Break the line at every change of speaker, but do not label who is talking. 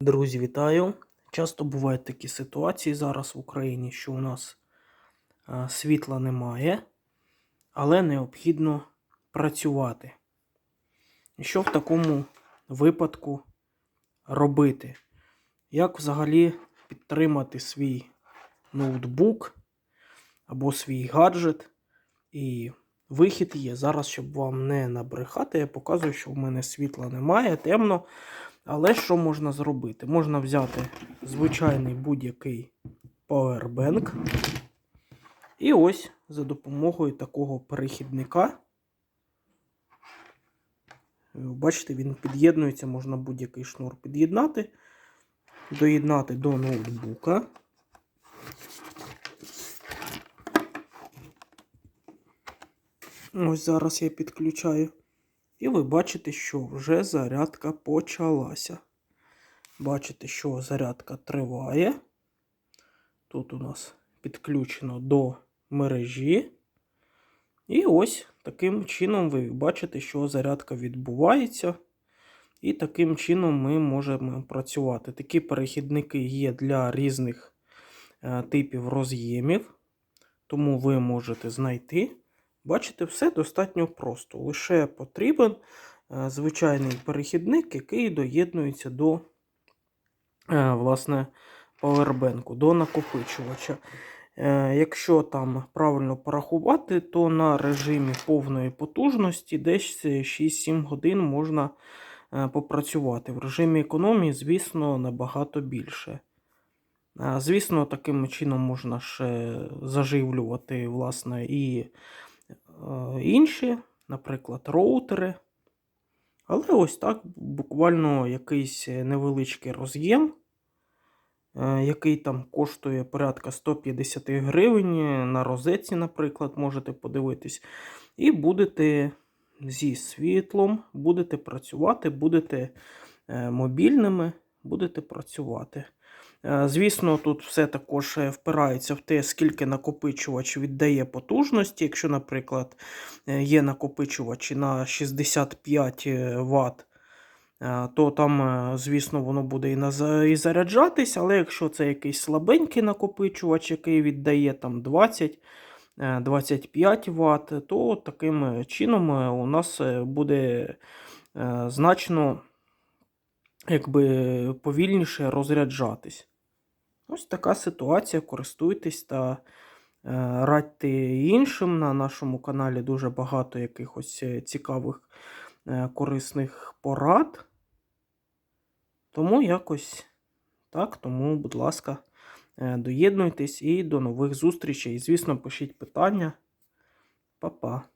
Друзі, вітаю! Часто бувають такі ситуації зараз в Україні, що у нас е, світла немає, але необхідно працювати. І що в такому випадку робити? Як взагалі підтримати свій ноутбук або свій гаджет? І вихід є. Зараз, щоб вам не набрехати, я показую, що в мене світла немає, темно. Але що можна зробити? Можна взяти звичайний будь-який Powerbank. І ось за допомогою такого перехідника. Бачите, він під'єднується, можна будь-який шнур під'єднати, доєднати до ноутбука. Ось зараз я підключаю. І ви бачите, що вже зарядка почалася. Бачите, що зарядка триває. Тут у нас підключено до мережі. І ось таким чином ви бачите, що зарядка відбувається. І таким чином ми можемо працювати. Такі перехідники є для різних е, типів роз'ємів, тому ви можете знайти. Бачите, все достатньо просто. Лише потрібен е, звичайний перехідник, який доєднується до е, власне, павербенку, до накопичувача. Е, Якщо там правильно порахувати, то на режимі повної потужності десь 6-7 годин можна попрацювати. В режимі економії, звісно, набагато більше. Звісно, таким чином можна ще заживлювати власне, і інші, наприклад, роутери. Але ось так буквально якийсь невеличкий роз'єм, е, який там коштує порядка 150 гривень. На розетці, наприклад, можете подивитись. І будете зі світлом, будете працювати, будете е, мобільними, будете працювати. Е, Звісно, тут все також е, впирається в те, скільки накопичувач віддає потужності. Якщо, наприклад, е, є накопичувачі на 65 Вт, то там, звісно, воно буде і, заряджатись, але якщо це якийсь слабенький накопичувач, який віддає там 20. е, 25 Вт, то таким чином у нас буде значно якби, повільніше розряджатись. Ось така ситуація. Користуйтесь та е, радьте іншим. На нашому каналі дуже багато якихось е, цікавих е, корисних порад. Тому якось так. Тому, будь ласка, доєднуйтесь і до нових зустрічей. Звісно, пишіть питання. Па-па.